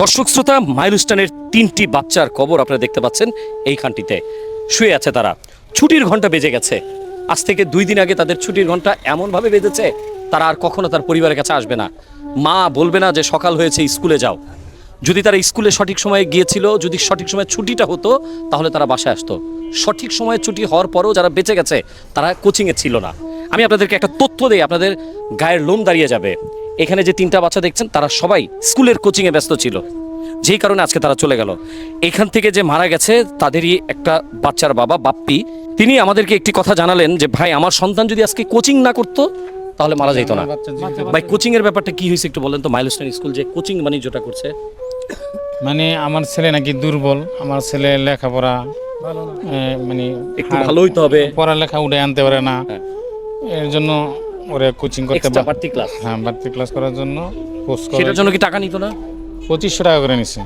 দর্শক শ্রোতা, মাইলস্টানের তিনটি বাচ্চার কবর আপনারা দেখতে পাচ্ছেন এইখানটিতে। শুয়ে আছে তারা। ছুটির ঘণ্টা বেজে গেছে। আজ থেকে দুই দিন আগে তাদের ছুটির ঘণ্টা এমনভাবে বেজেছে তারা আর কখনো তার পরিবারের কাছে আসবে না। মা বলবে না যে সকাল হয়েছে, স্কুলে যাও। যদি তারা স্কুলে সঠিক সময়ে গিয়েছিল, যদি সঠিক সময়ে ছুটিটা হতো, তাহলে তারা বাসায় আসতো। সঠিক সময়ে ছুটি হওয়ার পরেও যারা বেঁচে গেছে, তারা কোচিংয়ে ছিল না। আমি আপনাদেরকে একটা তথ্য দিই, আপনাদের গায়ের লোম দাঁড়িয়ে যাবে। এখানে যে তিনটা বাচ্চা দেখছেন তারা সবাই স্কুলের কোচিংয়ে ব্যস্ত ছিল। যেই কারণে আজকে তারা চলে গেল। এখান থেকে যে মারা গেছে তাদেরই একটা বাচ্চার বাবা বাপ্পি। তিনি আমাদেরকে একটি কথা জানালেন যে ভাই আমার সন্তান যদি আজকে কোচিং না করতো তাহলে মারা যেত না। ভাই কোচিং এর ব্যাপারটা কি হয়েছে একটু বলেন তো? মাইলস্টোন স্কুল যে কোচিং বাণিজ্যটা করছে। মানে আমার ছেলে নাকি দুর্বল আমার ছেলে লেখাপড়া মানে একটু ভালো হইতে হবে। পড়ালেখা উঠে আনতে পারে না। হ্যাঁ। এর জন্য ওরা কোচিং করতে এক্সট্রা বাড়তি ক্লাস হ্যাঁ বাড়তি ক্লাস করার জন্য পোস্ট করে সেটার জন্য কি টাকা নিত না? পঁচিশশো টাকা করে নিছে।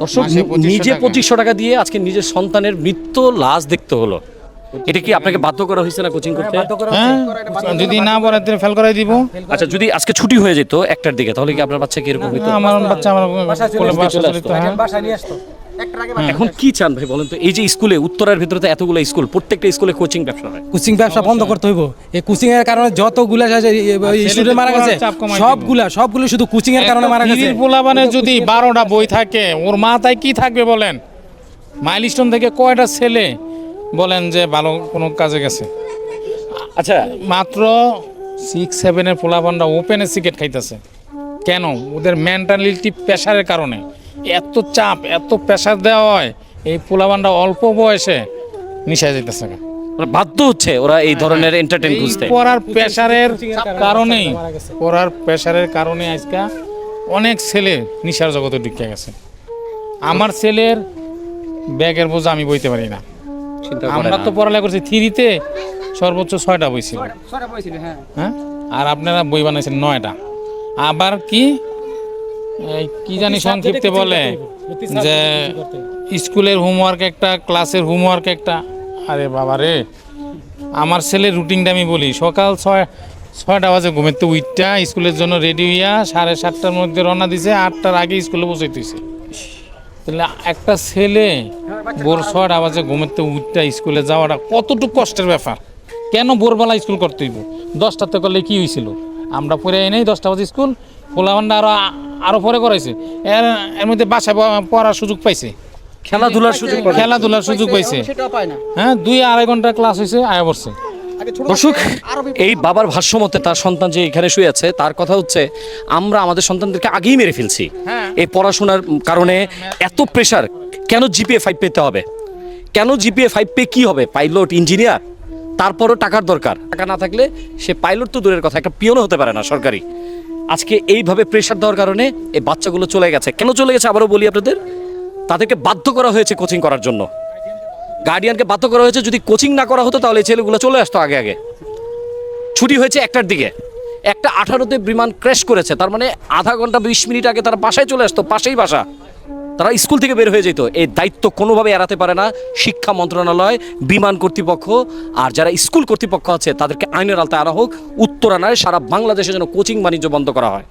দর্শক মাসে 2500 নিজে টাকা। পঁচিশশো টাকা দিয়ে আজকে নিজের সন্তানের মৃত্যু লাশ দেখতে হলো। এটা কি আপনাকে বাধ্য করা হয়েছে না কোচিং করতে? হ্যাঁ যদি না তাহলে ফেল করাই দিব। আচ্ছা যদি আজকে ছুটি হয়ে যেত একটার দিকে তাহলে কি আপনার বাচ্চা কি এরকম হইতো আমার বাচ্চা আমার কোলে বাসা চলে চলে তো, হ্যাঁ। বাসায় নিয়ে আসতো। এখন কি চান ভাই বলেন তো? এই যে স্কুলে উত্তরার ভিতরে তো এতগুলো স্কুল প্রত্যেকটা স্কুলে কোচিং ব্যবসা হয়। কোচিং ব্যবসা বন্ধ করতে হইব। এই কোচিং এর কারণে যতগুলা স্টুডেন্ট মারা গেছে সবগুলা সবগুলো শুধু কোচিং এর কারণে মারা গেছে। পোলাপানে যদি বারোটা বই থাকে ওর মাথায় কি থাকবে বলেন? মাইলস্টোন থেকে কয়টা ছেলে বলেন যে ভালো কোনো কাজে গেছে? আচ্ছা। মাত্র সিক্স সেভেনের পোলাপানরা ওপেনে সিগারেট খাইতেছে। কেন? ওদের মেন্টালিটি প্রেশারের কারণে। এত চাপ এত প্রেশার দেওয়া হয় এই পোলাপানরা অল্প বয়সে নিশায় যেতেছে মানে বাধ্য হচ্ছে ওরা এই ধরনের এন্টারটেইন খুঁজতে। পড়ার প্রেশারের কারণেই পড়ার প্রেশারের কারণে আজকে অনেক ছেলে নিশার জগতে ঢুকে গেছে। আমার ছেলের ব্যাগের বোঝা আমি বইতে পারি না। আমরা তো পড়ালেখা করছি থ্রিতে সর্বোচ্চ ছয়টা বই ছিল। হ্যাঁ? আর আপনারা বই বানাইছেন নয়টা। আবার কি? কি জানি সংক্ষিপ্তে বলে যে স্কুলের হোমওয়ার্ক একটা ক্লাসের হোমওয়ার্ক একটা। আরে বাবা রে, আমার ছেলের রুটিনটা আমি বলি, সকাল ছয়, ছয়টা বাজে ঘুমেতে উইটটা স্কুলের জন্য রেডি হইয়া সাড়ে সাতটার মধ্যে রওনা দিছে, আটটার আগে স্কুলে বসে বসাইতেছে তাহলে একটা ছেলে ভোর ছয়টা বাজে ঘুমেতে উঠটা স্কুলে যাওয়াটা কতটুকু কষ্টের ব্যাপার? কেন ভোরবেলা স্কুল করতে হইব? দশটাতে করলে কি হয়েছিল আমরা পরে এনেই দশটা বাজে স্কুল পোলাবান্ডা আরও আরও পরে করাইছে। এর এর মধ্যে বাসায় পড়ার সুযোগ পাইছে। খেলাধুলার সুযোগ খেলাধুলার সুযোগ পাইছে। সেটাও পায় না। হ্যাঁ দুই আড়াই ঘণ্টা ক্লাস হয়েছে আয়া পড়ছে। দর্শক এই বাবার ভাষ্য মতে তার সন্তান যে এখানে শুয়ে আছে তার কথা হচ্ছে আমরা আমাদের সন্তানদেরকে আগেই মেরে ফেলছি। হ্যাঁ। এই পড়াশোনার কারণে এত প্রেশার কেন জিপিএ ফাইভ পেতে হবে? কেন জিপিএ ফাইভ পে কি হবে? পাইলট ইঞ্জিনিয়ার তারপরও টাকার দরকার। টাকা না থাকলে সে পাইলট তো দূরের কথা একটা পিয়নও হতে পারে না সরকারি। আজকে এইভাবে প্রেশার দেওয়ার কারণে এই বাচ্চাগুলো চলে গেছে। কেন চলে গেছে আবারও বলি আপনাদের? তাদেরকে বাধ্য করা হয়েছে কোচিং করার জন্য। গার্ডিয়ানকে বাধ্য করা হয়েছে যদি কোচিং না করা হতো তাহলে ছেলেগুলো চলে আসতো আগে আগে। ছুটি হয়েছে একটার দিকে। একটা আঠারোতে বিমান ক্র্যাশ করেছে, তার মানে আধা ঘণ্টা বিশ মিনিট আগে তারা বাসায় চলে আসতো, পাশেই বাসা। তারা স্কুল থেকে বের হয়ে যেত। এই দায়িত্ব কোনোভাবে এড়াতে পারে না শিক্ষা মন্ত্রণালয়, বিমান কর্তৃপক্ষ, আর যারা স্কুল কর্তৃপক্ষ আছে তাদেরকে আইনের আলতায় আনা হোক উত্তরানায় সারা বাংলাদেশে যেন কোচিং বাণিজ্য বন্ধ করা হয়।